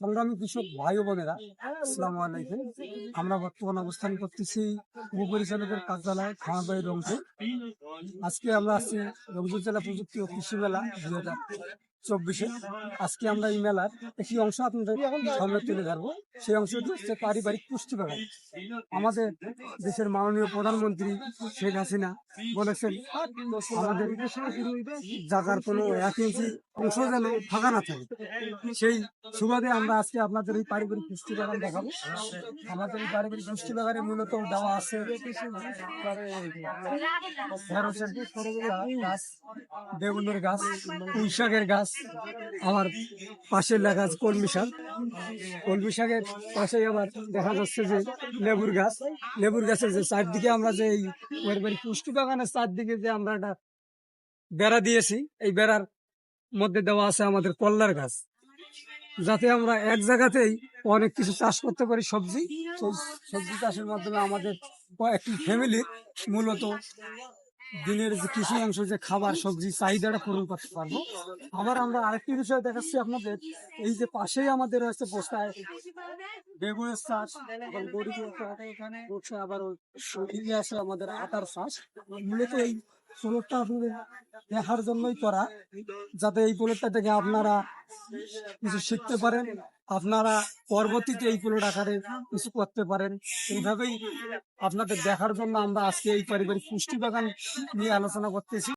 সংগ্রামী কৃষক ভাই ও বোনেরা আসসালাম আলাইকুম। আমরা বর্তমান অবস্থান করতেছি উপপরিচালকের কার্যালয় খামাবাই রংপুর। আজকে আমরা আছি রংপুর জেলা প্রযুক্তি ও কৃষি মেলা দু হাজার চব্বিশে। আজকে আমরা এই মেলার একটি অংশ আপনাদের সামনে তুলে ধরবো। সেই অংশটি হচ্ছে পারিবারিক পুষ্টি বাগান আমাদের দেশের মাননীয় প্রধানমন্ত্রী শেখ হাসিনা বলেছেন, আমাদের জায়গার কোনো এক ইঞ্চি অংশ যেন ফাঁকা না থাকে। সেই সুবাদে আমরা আজকে আপনাদের এই পারিবারিক পুষ্টি বাগান দেখাবো। আমাদের এই পারিবারিক পুষ্টি বাগানে মূলত দেওয়া আছে বেগুনের গাছ পুঁই শাকের গাছ আমার পাশে লেখা আছে কলমি শাক। কলমি শাকের পাশে আবার দেখা যাচ্ছে যে লেবুর গাছ। লেবুর গাছের যে চারদিকে আমরা যে এই পুষ্টি বাগানের চারদিকে যে আমরা একটা বেড়া দিয়েছি, এই বেড়ার মধ্যে দেওয়া আছে আমাদের কল্লার গাছ। যাতে আমরা এক জায়গাতেই অনেক কিছু চাষ করতে পারি, সবজি। সবজি চাষের মাধ্যমে আমাদের একটি ফ্যামিলির মূলত দিনের যে কৃষি অংশ, যে খাবার, সবজি, চাহিদাটা পূরণ করতে পারব। আবার আমরা আরেকটি বিষয় দেখাচ্ছি আপনাদের। এই যে পাশেই আমাদের রয়েছে বস্তায় বেগুনের চাষ এবং গরু এখানে বসে আবার আছে আমাদের আটার চাষ। মূলত এই প্লটটা আপনাদের দেখার জন্যই করা, যাতে এই প্লটটা থেকে আপনারা কিছু শিখতে পারেন। আপনারা পরবর্তীতে এই প্লট আকারে কিছু করতে পারেন। এইভাবেই আপনাদের দেখার জন্য আমরা আজকে এই পারিবারিক পুষ্টি বাগান নিয়ে আলোচনা করতেছি।